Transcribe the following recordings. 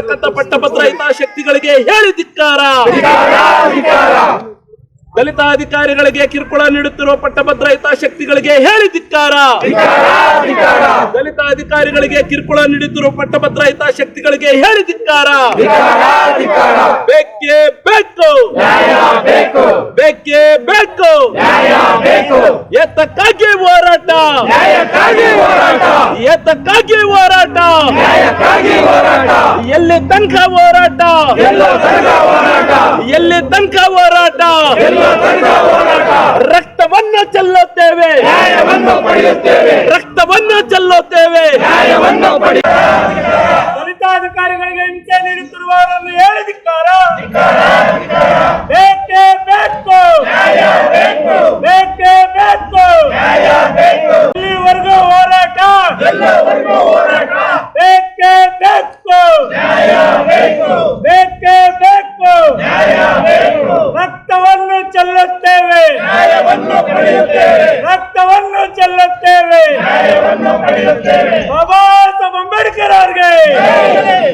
ಇರತಕ್ಕಂತ ಪಟ್ಟಭದ್ರ ಹಿತಾಶಕ್ತಿಗಳಿಗೆ ಹೇಳಿ ಧಿಕ್ಕಾರ. ದಲಿತ ಅಧಿಕಾರಿಗಳಿಗೆ ಕಿರುಕುಳ ನೀಡುತ್ತಿರುವ ಪಟ್ಟಭದ್ರ ಹಿತಾಶಕ್ತಿಗಳಿಗೆ ಹೇಳಿ ಧಿಕ್ಕಾರ. ದಲಿತ ಅಧಿಕಾರಿಗಳಿಗೆ ಕಿರುಕುಳ ನೀಡುತ್ತಿರುವ ಪಟ್ಟಭದ್ರ ಹಿತಾಶಕ್ತಿಗಳಿಗೆ ಹೇಳಿ ಧಿಕ್ಕಾರ. ಬೇಕೇ ಬೇಕು. ಬೇಕೇ ಬೇಕು. ಎತ್ತಕ್ಕಾಗಿ ಹೋರಾಟ. ಎತ್ತಕ್ಕಾಗಿ ಹೋರಾಟ. ಎಲ್ಲಿ ತನಕ ಹೋರಾಟ? ಎಲ್ಲಿ ತನಕ ಹೋರಾಟ? ರಕ್ತವನ್ನ ಚೆಲ್ಲುತ್ತೇವೆ. ರಕ್ತವನ್ನ ಚೆಲ್ಲುತ್ತೇವೆ. ದಲಿತಾಧಿಕಾರಿಗಳಿಗೆ ಹಿಂಸೆ ನೀಡುತ್ತಿರುವವರನ್ನು ಹೇಳಿದಿಕ್ಕಾರ ಬೇಕೇ ಬೇಕು. ಬೇಕೇ ಬೇಕು. ಇಲ್ಲಿವರೆಗೂ ಹೋರಾಟ ಬೇಕೇ ಬೇಕು ಬೇಕೇ ಬೇಕು ರಕ್ತವನ್ನು ಚೆಲ್ಲುತ್ತೇವೆ ರಕ್ತವನ್ನು ಚೆಲ್ಲುತ್ತೇವೆ ಬಾಬಾ ಸಾಹೇಬ್ ಅಂಬೇಡ್ಕರ್ ಅವ್ರಿಗೆ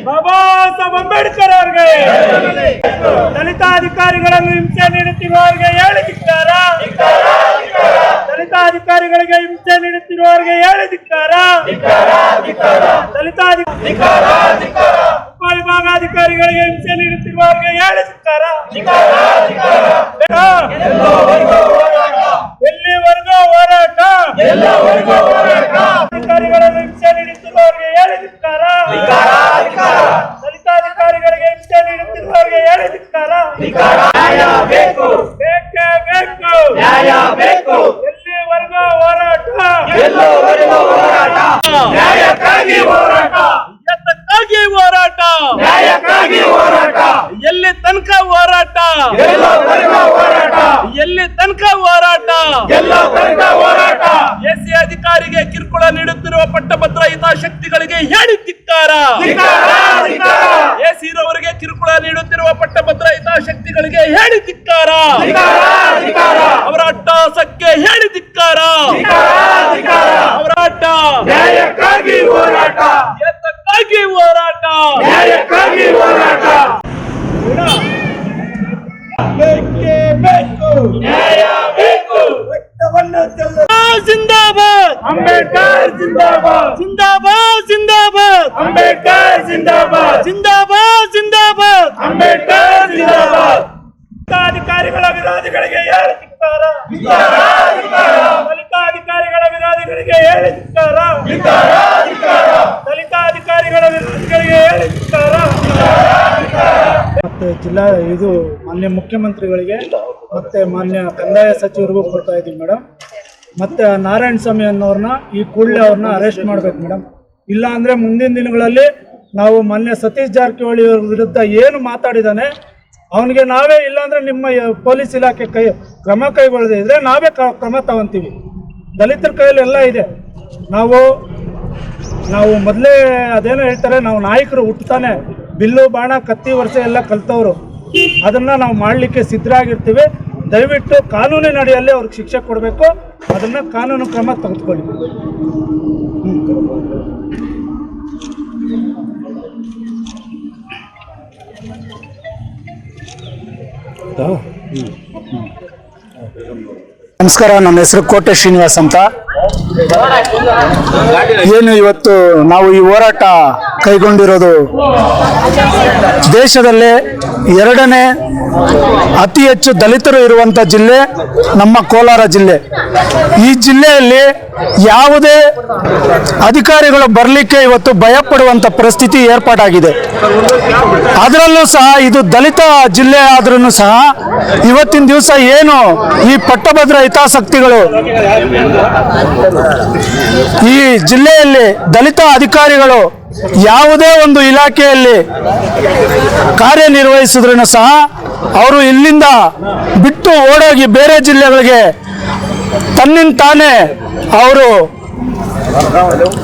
ಬಾಬಾ ಸಾಹೇಬ್ ಅಂಬೇಡ್ಕರ್ ಅವ್ರಿಗೆ. ದಲಿತ ಅಧಿಕಾರಿಗಳನ್ನು ಹಿಂಸೆ ನೀಡುತ್ತಿರುವವರಿಗೆ ಹೇಳಿದಿಕ್ಕಾರ ದಲಿತ ಅಧಿಕಾರಿಗಳಿಗೆ ಹಿಂಸೆ ನೀಡುತ್ತಿರುವವರಿಗೆ ಹೇಳಿದಿಕ್ಕಾರ ದಲಿತ ಉಪವಿಭಾಗಾಧಿಕಾರಿಗಳಿಗೆ ಹಿಂಸೆ ನೀಡುತ್ತಿರುವವರಿಗೆ ಹೇಳಿದಿಕ್ಕಾರ ಎಲ್ಲಿವರೆಗೂ ಹೋರಾಟ? ಅಧಿಕಾರಿಗಳನ್ನು ಹೇಳಿದಿಕ್ಕಾರ ಬೇಕೇ ಬೇಕು. ಎಲ್ಲಿವರೆಗೂ ಹೋರಾಟ? ಎತ್ತಕ್ಕಾಗಿ ಹೋರಾಟ? ನ್ಯಾಯಕ್ಕಾಗಿ ಹೋರಾಟ. ಎಲ್ಲಿ ತನಕ ಹೋರಾಟ? ಎಲ್ಲಿ ತನಕ ಹೋರಾಟ. ಕಿರುಕುಳ ನೀಡುತ್ತಿರುವ ಪಟ್ಟಭದ್ರ ಹಿತಾಶಕ್ತಿಗಳಿಗೆ ಹೇಳಿ ಧಿಕ್ಕಾರ. ಎಸಿರವರಿಗೆ ಕಿರುಕುಳ ನೀಡುತ್ತಿರುವ ಪಟ್ಟಭದ್ರ ಹಿತಾಶಕ್ತಿಗಳಿಗೆ ಹೇಳಿ ಧಿಕ್ಕಾರ. ಅವರ ಅಟ್ಟಹಾಸಕ್ಕೆ ಹೇಳಿ ಧಿಕ್ಕಾರ. ಅವರ ಅಟ್ಟ ನ್ಯಾಯಕ್ಕಾಗಿ ಹೋರಾಟ. ಎತ್ತಕ್ಕಾಗಿ ಹೋರಾಟ. ನ್ಯಾಯಕ್ಕಾಗಿ ಹೋರಾಟ. ಬೇಕೇ ಬೇಕು. ನ್ಯಾಯ ಬೇಕು. ರಕ್ತವನ್ನು ಚೆಲ್ಲ ಅಂಬೇಡ್ಕರ್ ಜಿಂದಾಬಾದ್. ಜಿಂದಾಬಾದ್ ಜಿಂದಾಬಾದ್. ಅಂಬೇಡ್ಕರ್ ಜಿಂದಾಬಾದ್. ಜಿಂದಾಬಾದ್ ಜಿಂದಾಬಾದ್. ಅಂಬೇಡ್ಕರ್ ಜಿಂದಾಬಾದ್. ಅಧಿಕಾರಿಗಳ ವಿರೋಧಿಗಳಿಗೆ ಯಾರು ದಲಿತ ಅಧಿಕಾರಿಗಳ ವಿರೋಧಿಗಳಿಗೆ ಹೇಳಿ ದಲಿತ ಅಧಿಕಾರಿಗಳ ವಿರೋಧಿಗಳಿಗೆ ಹೇಳಿ ಧಿಕ್ಕಾರ ಮತ್ತೆ ಜಿಲ್ಲಾ ಇದು ಮಾನ್ಯ ಮುಖ್ಯಮಂತ್ರಿಗಳಿಗೆ ಮತ್ತೆ ಮಾನ್ಯ ಕಂದಾಯ ಸಚಿವರಿಗೂ ಕೊಡ್ತಾ ಇದ್ದೀವಿ ಮೇಡಮ್. ಮತ್ತು ನಾರಾಯಣ ಸ್ವಾಮಿ ಅನ್ನೋರನ್ನ ಈ ಕೂಡಲೇ ಅವ್ರನ್ನ ಅರೆಸ್ಟ್ ಮಾಡ್ಬೇಕು ಮೇಡಮ್ ಇಲ್ಲ ಅಂದರೆ ಮುಂದಿನ ದಿನಗಳಲ್ಲಿ ನಾವು ಮೊನ್ನೆ ಸತೀಶ್ ಜಾರಕಿಹೊಳಿ ಅವ್ರ ವಿರುದ್ಧ ಏನು ಮಾತಾಡಿದಾನೆ, ಅವನಿಗೆ ನಾವೇ ಇಲ್ಲಾಂದರೆ ನಿಮ್ಮ ಪೊಲೀಸ್ ಇಲಾಖೆ ಕೈ, ಕ್ರಮ ಕೈಗೊಳ್ಳದೇ ಇದ್ರೆ ನಾವೇ ಕ್ರಮ ತಗೊಂತೀವಿ. ದಲಿತರ ಕೈಯಲ್ಲಿ ಎಲ್ಲ ಇದೆ. ನಾವು ನಾವು ಮೊದಲೇ ಅದೇನೋ ಹೇಳ್ತಾರೆ, ನಾವು ನಾಯಕರು ಹುಟ್ಟುತ್ತಾನೆ ಬಿಲ್ಲು, ಬಾಣ, ಕತ್ತಿ, ವರ್ಷ ಎಲ್ಲ ಕಲ್ತವ್ರು. ಅದನ್ನ ನಾವು ಮಾಡಲಿಕ್ಕೆ ಸಿದ್ಧರಾಗಿರ್ತೀವಿ. ದಯವಿಟ್ಟು ಕಾನೂನಿನ ಅಡಿಯಲ್ಲಿ ಅವ್ರಿಗೆ ಶಿಕ್ಷೆ ಕೊಡಬೇಕು. ಅದನ್ನು ಕಾನೂನು ಕ್ರಮ ತೆಗೆದುಕೊಳ್ಳಿ. ನಮಸ್ಕಾರ, ನನ್ನ ಹೆಸರು ಕೋಟೆ ಶ್ರೀನಿವಾಸ್ ಅಂತ. ಏನು ಇವತ್ತು ನಾವು ಈ ಹೋರಾಟ ಕೈಗೊಂಡಿರೋದು. ದೇಶದಲ್ಲೇ ಎರಡನೇ ಅತಿ ಹೆಚ್ಚು ದಲಿತರು ಇರುವಂಥ ಜಿಲ್ಲೆ ನಮ್ಮ ಕೋಲಾರ ಜಿಲ್ಲೆ. ಈ ಜಿಲ್ಲೆಯಲ್ಲಿ ಯಾವುದೇ ಅಧಿಕಾರಿಗಳು ಬರಲಿಕ್ಕೆ ಇವತ್ತು ಭಯಪಡುವಂಥ ಪರಿಸ್ಥಿತಿ ಏರ್ಪಾಟಾಗಿದೆ ಅದರಲ್ಲೂ ಸಹ ಇದು ದಲಿತ ಜಿಲ್ಲೆ ಆದ್ರೂ ಸಹ ಇವತ್ತಿನ ದಿವಸ ಏನು ಈ ಪಟ್ಟಭದ್ರ ಹಿತಾಸಕ್ತಿಗಳು ಈ ಜಿಲ್ಲೆಯಲ್ಲಿ ದಲಿತ ಅಧಿಕಾರಿಗಳು ಯಾವುದೇ ಒಂದು ಇಲಾಖೆಯಲ್ಲಿ ಕಾರ್ಯನಿರ್ವಹಿಸಿದ್ರೂ ಸಹ ಅವರು ಇಲ್ಲಿಂದ ಬಿಟ್ಟು ಓಡೋಗಿ ಬೇರೆ ಜಿಲ್ಲೆಗಳಿಗೆ ತನ್ನಿಂದ ತಾನೇ ಅವರು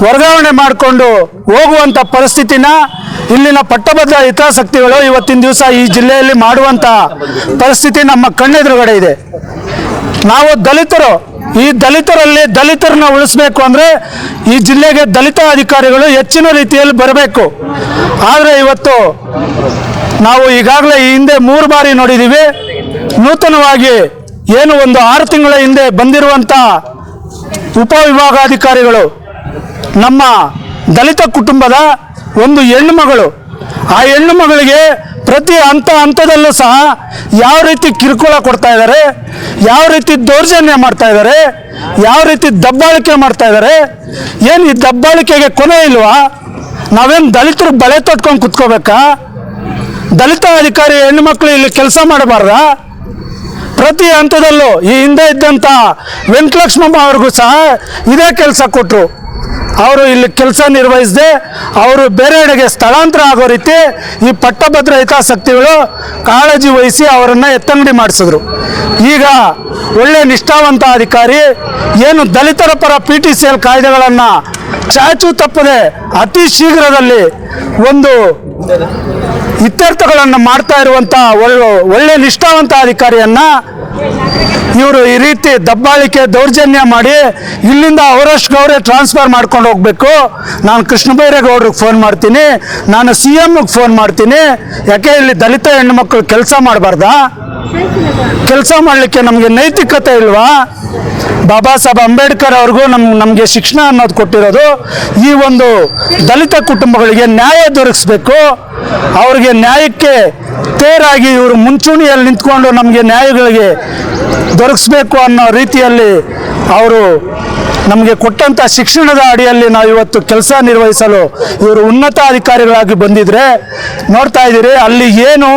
ವರ್ಗಾವಣೆ ಮಾಡಿಕೊಂಡು ಹೋಗುವಂಥ ಪರಿಸ್ಥಿತಿನ ಇಲ್ಲಿನ ಪಟ್ಟಭದ್ರ ಹಿತಾಸಕ್ತಿಗಳು ಇವತ್ತಿನ ದಿವಸ ಈ ಜಿಲ್ಲೆಯಲ್ಲಿ ಮಾಡುವಂಥ ಪರಿಸ್ಥಿತಿ ನಮ್ಮ ಕಣ್ಣೆದುರುಗಡೆ ಇದೆ. ನಾವು ದಲಿತರು, ಈ ದಲಿತರಲ್ಲಿ ದಲಿತರನ್ನ ಉಳಿಸ್ಬೇಕು ಅಂದರೆ ಈ ಜಿಲ್ಲೆಗೆ ದಲಿತ ಅಧಿಕಾರಿಗಳು ಹೆಚ್ಚಿನ ರೀತಿಯಲ್ಲಿ ಬರಬೇಕು. ಆದರೆ ಇವತ್ತು ನಾವು ಈಗಾಗಲೇ ಈ ಹಿಂದೆ ಮೂರು ಬಾರಿ ನೋಡಿದ್ದೀವಿ ನೂತನವಾಗಿ ಏನು ಒಂದು ಆರು ತಿಂಗಳ ಹಿಂದೆ ಬಂದಿರುವಂಥ ಉಪವಿಭಾಗಾಧಿಕಾರಿಗಳು, ನಮ್ಮ ದಲಿತ ಕುಟುಂಬದ ಒಂದು ಹೆಣ್ಣು ಮಗಳು, ಆ ಹೆಣ್ಣು ಮಗಳಿಗೆ ಪ್ರತಿ ಹಂತ ಹಂತದಲ್ಲೂ ಸಹ ಯಾವ ರೀತಿ ಕಿರುಕುಳ ಕೊಡ್ತಾ ಇದ್ದಾರೆ, ಯಾವ ರೀತಿ ದೌರ್ಜನ್ಯ ಮಾಡ್ತಾ ಇದ್ದಾರೆ, ಯಾವ ರೀತಿ ದಬ್ಬಾಳಿಕೆ ಮಾಡ್ತಾ ಇದ್ದಾರೆ, ಏನು ಈ ದಬ್ಬಾಳಿಕೆಗೆ ಕೊನೆ ಇಲ್ವಾ? ನಾವೇನು ದಲಿತರು ಬಳೆ ತೊಟ್ಕೊಂಡು ಕುತ್ಕೋಬೇಕಾ? ದಲಿತ ಅಧಿಕಾರಿ ಹೆಣ್ಣುಮಕ್ಳು ಇಲ್ಲಿ ಕೆಲಸ ಮಾಡಬಾರ್ದ? ಪ್ರತಿ ಹಂತದಲ್ಲೂ ಈ ಹಿಂದೆ ಇದ್ದಂಥ ವೆಂಕಟಲಕ್ಷ್ಮಮ್ಮ ಅವ್ರಿಗೂ ಸಹ ಇದೇ ಕೆಲಸ ಕೊಟ್ಟರು ಅವರು ಇಲ್ಲಿ ಕೆಲಸ ನಿರ್ವಹಿಸದೆ ಅವರು ಬೇರೆಡೆಗೆ ಸ್ಥಳಾಂತರ ಆಗೋ ರೀತಿ ಈ ಪಟ್ಟಭದ್ರ ಹಿತಾಸಕ್ತಿಗಳು ಕಾಳಜಿ ವಹಿಸಿ ಅವರನ್ನು ಎತ್ತಂಗಡಿ ಮಾಡಿಸಿದ್ರು. ಈಗ ಒಳ್ಳೆ ನಿಷ್ಠಾವಂತ ಅಧಿಕಾರಿ, ಏನು ದಲಿತರ ಪರ ಪಿ ಟಿ ಸಿ ಎಲ್ ಕಾಯ್ದೆಗಳನ್ನು ಚಾಚು ತಪ್ಪದೆ ಅತಿ ಶೀಘ್ರದಲ್ಲಿ ಒಂದು ಇತ್ಯರ್ಥಗಳನ್ನು ಮಾಡ್ತಾ ಇರುವಂಥ ಒಳ್ಳೆ ನಿಷ್ಠಾವಂತ ಅಧಿಕಾರಿಯನ್ನ ಇವರು ಈ ರೀತಿ ದಬ್ಬಾಳಿಕೆ ದೌರ್ಜನ್ಯ ಮಾಡಿ ಇಲ್ಲಿಂದ ಅವರಷ್ಟು ಅವರೇ ಟ್ರಾನ್ಸ್ಫರ್ ಮಾಡ್ಕೊಂಡು ಹೋಗಬೇಕು. ನಾನು ಕೃಷ್ಣ ಬೈರೇಗೌಡ್ರಿಗೆ ಫೋನ್ ಮಾಡ್ತೀನಿ. ನಾನು ಸಿ ಎಮ್ಗೆ ಫೋನ್ ಮಾಡ್ತೀನಿ. ಯಾಕೆ ಇಲ್ಲಿ ದಲಿತ ಹೆಣ್ಣು ಮಕ್ಕಳು ಕೆಲಸ ಮಾಡಬಾರ್ದಾ? ಕೆಲಸ ಮಾಡಲಿಕ್ಕೆ ನಮಗೆ ನೈತಿಕತೆ ಇಲ್ವಾ? ಬಾಬಾ ಸಾಹೇಬ್ ಅಂಬೇಡ್ಕರ್ ಅವ್ರಿಗೂ ನಮ್, ನಮಗೆ ಶಿಕ್ಷಣ ಅನ್ನೋದು ಕೊಟ್ಟಿರೋದು. ಈ ಒಂದು ದಲಿತ ಕುಟುಂಬಗಳಿಗೆ ನ್ಯಾಯ ದೊರಕಿಸ್ಬೇಕು. ಅವ್ರಿಗೆ ನ್ಯಾಯಕ್ಕೆ ತೇರಾಗಿ ಇವರು ಮುಂಚೂಣಿಯಲ್ಲಿ ನಿಂತ್ಕೊಂಡು ನಮಗೆ ನ್ಯಾಯಗಳಿಗೆ ದೊರಕಿಸ್ಬೇಕು ಅನ್ನೋ ರೀತಿಯಲ್ಲಿ ಅವರು ನಮಗೆ ಕೊಟ್ಟಂಥ ಶಿಕ್ಷಣದ ಅಡಿಯಲ್ಲಿ ನಾವು ಇವತ್ತು ಕೆಲಸ ನಿರ್ವಹಿಸಲು ಇವರು ಉನ್ನತ ಅಧಿಕಾರಿಗಳಾಗಿ ಬಂದಿದ್ರೆ ನೋಡ್ತಾ ಇದ್ದೀರಿ, ಅಲ್ಲಿ ಏನು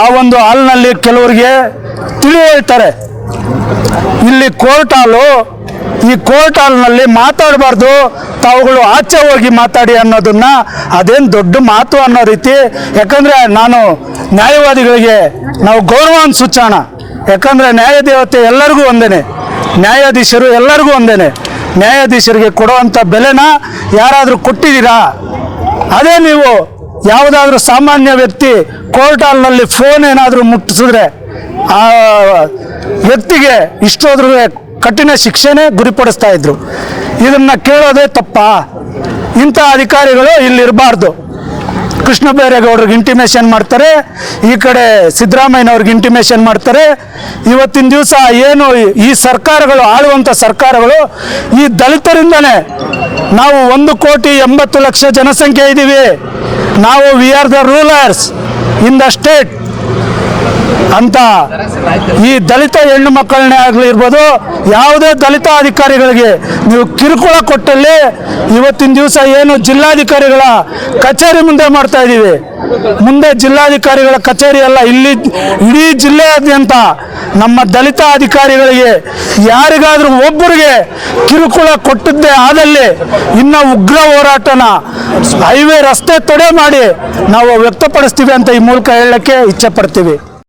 ಆ ಒಂದು ಹಾಲ್ನಲ್ಲಿ ಕೆಲವರಿಗೆ ತಿಳಿ ಇಲ್ಲಿ ಕೋರ್ಟ್ ಹಾಲು, ಈ ಕೋರ್ಟ್ ಹಾಲ್ನಲ್ಲಿ ಮಾತಾಡಬಾರ್ದು, ತಾವುಗಳು ಆಚೆ ಹೋಗಿ ಮಾತಾಡಿ ಅನ್ನೋದನ್ನ ಅದೇನು ದೊಡ್ಡ ಮಾತು ಅನ್ನೋ ರೀತಿ. ಯಾಕಂದ್ರೆ ನಾನು ನ್ಯಾಯವಾದಿಗಳಿಗೆ ನಾವು ಗೌರವ ಸೂಚೋಣ ಯಾಕಂದ್ರೆ ನ್ಯಾಯದೇವತೆ ಎಲ್ಲರಿಗೂ ಒಂದೇನೆ. ನ್ಯಾಯಾಧೀಶರು ಎಲ್ಲರಿಗೂ ಒಂದೇನೆ. ನ್ಯಾಯಾಧೀಶರಿಗೆ ಕೊಡುವಂಥ ಬೆಲೆನ ಯಾರಾದರೂ ಕೊಟ್ಟಿದ್ದೀರಾ? ಅದೇ ನೀವು ಯಾವುದಾದ್ರೂ ಸಾಮಾನ್ಯ ವ್ಯಕ್ತಿ ಕೋರ್ಟ್ ಹಾಲ್ನಲ್ಲಿ ಫೋನ್ ಏನಾದರೂ ಮುಟ್ಟಿಸಿದ್ರೆ ಆ ವ್ಯಕ್ತಿಗೆ ಇಷ್ಟೋದ್ರೂ ಕಠಿಣ ಶಿಕ್ಷೆನೇ ಗುರಿಪಡಿಸ್ತಾ ಇದ್ರು. ಇದನ್ನ ಕೇಳೋದೇ ತಪ್ಪಾ? ಇಂಥ ಅಧಿಕಾರಿಗಳು ಇಲ್ಲಿ ಇರಬಾರ್ದು. ಕೃಷ್ಣ ಬೈರೇಗೌಡ್ರಿಗೆ ಇಂಟಿಮೇಷನ್ ಮಾಡ್ತಾರೆ. ಈ ಕಡೆ ಸಿದ್ದರಾಮಯ್ಯನವ್ರಿಗೆ ಇಂಟಿಮೇಷನ್ ಮಾಡ್ತಾರೆ. ಇವತ್ತಿನ ದಿವಸ ಏನು ಈ- ಸರ್ಕಾರಗಳು ಆಳುವಂಥ ಸರ್ಕಾರಗಳು, ಈ ದಲಿತರಿಂದನೇ ನಾವು ಒಂದು ಕೋಟಿ ಎಂಬತ್ತು ಲಕ್ಷ ಜನಸಂಖ್ಯೆ ಇದ್ದೀವಿ. ನಾವು we are the rulers in the state ಅಂತ ಈ ದಲಿತ ಹೆಣ್ಣು ಮಕ್ಕಳನ್ನೇ ಆಗಲಿ ಇರ್ಬೋದು, ಯಾವುದೇ ದಲಿತ ಅಧಿಕಾರಿಗಳಿಗೆ ನೀವು ಕಿರುಕುಳ ಕೊಟ್ಟಲ್ಲಿ ಇವತ್ತಿನ ದಿವಸ ಏನು ಜಿಲ್ಲಾಧಿಕಾರಿಗಳ ಕಚೇರಿ ಮುಂದೆ ಮಾಡ್ತಾ ಇದ್ದೀವಿ. ಮುಂದೆ ಜಿಲ್ಲಾಧಿಕಾರಿಗಳ ಕಚೇರಿ ಅಲ್ಲ, ಇಲ್ಲಿ ಇಡೀ ಜಿಲ್ಲೆಯಾದ್ಯಂತ ನಮ್ಮ ದಲಿತ ಅಧಿಕಾರಿಗಳಿಗೆ ಯಾರಿಗಾದರೂ ಒಬ್ಬರಿಗೆ ಕಿರುಕುಳ ಕೊಟ್ಟಿದ್ದೇ ಆದಲ್ಲಿ ಇನ್ನ ಉಗ್ರ ಹೋರಾಟನ ಹೈವೇ ರಸ್ತೆ ತಡೆ ಮಾಡಿ ನಾವು ವ್ಯಕ್ತಪಡಿಸ್ತೀವಿ ಅಂತ ಈ ಮೂಲಕ ಹೇಳಕ್ಕೆ ಇಚ್ಛೆ ಪಡ್ತೀವಿ.